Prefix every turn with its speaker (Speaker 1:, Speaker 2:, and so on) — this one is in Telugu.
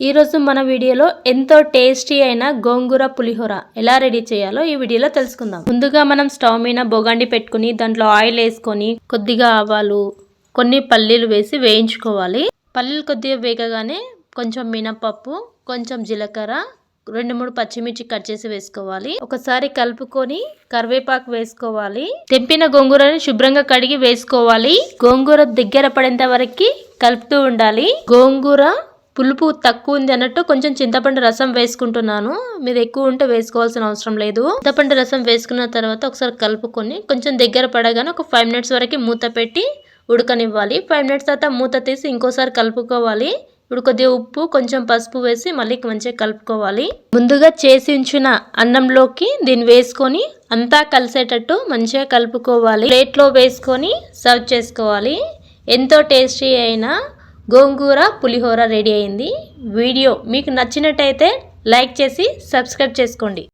Speaker 1: ఈరోజు మన వీడియోలో ఎంతో టేస్టీ అయిన గోంగూర పులిహోర ఎలా రెడీ చేయాలో ఈ వీడియోలో తెలుసుకుందాం. ముందుగా మనం స్టవ్ మీద బొగండి పెట్టుకుని దాంట్లో ఆయిల్ వేసుకొని కొద్దిగా ఆవాలు కొన్ని పల్లీలు వేసి వేయించుకోవాలి. పల్లీలు కొద్దిగా వేగగానే కొంచెం మినపప్పు కొంచెం జీలకర్ర రెండు మూడు పచ్చిమిర్చి కట్ చేసి వేసుకోవాలి. ఒకసారి కలుపుకొని కరివేపాకు వేసుకోవాలి. తెంపిన గోంగూరని శుభ్రంగా కడిగి వేసుకోవాలి. గోంగూర దగ్గర పడేంత వరకు కలుపుతూ ఉండాలి. గోంగూర పులుపు తక్కువ ఉంది అన్నట్టు కొంచెం చింతపండు రసం వేసుకుంటున్నాను. మీరు ఎక్కువ ఉంటే వేసుకోవాల్సిన అవసరం లేదు. చింతపండు రసం వేసుకున్న తర్వాత ఒకసారి కలుపుకొని కొంచెం దగ్గర పడగానే ఒక ఫైవ్ మినిట్స్ వరకు మూత పెట్టి ఉడకనివ్వాలి. ఫైవ్ మినిట్స్ తర్వాత మూత తీసి ఇంకోసారి కలుపుకోవాలి. ఇప్పుడు కొద్దిగా ఉప్పు కొంచెం పసుపు వేసి మళ్ళీ మంచిగా కలుపుకోవాలి. ముందుగా చేసి ఉంచిన అన్నంలోకి దీన్ని వేసుకొని అంతా కలిసేటట్టు మంచిగా కలుపుకోవాలి. ప్లేట్లో వేసుకొని సర్వ్ చేసుకోవాలి. ఎంతో టేస్టీ అయినా గోంగూర పులిహోర రెడీ అయింది. వీడియో మీకు నచ్చినట్టయితే లైక్ చేసి సబ్స్క్రైబ్ చేసుకోండి.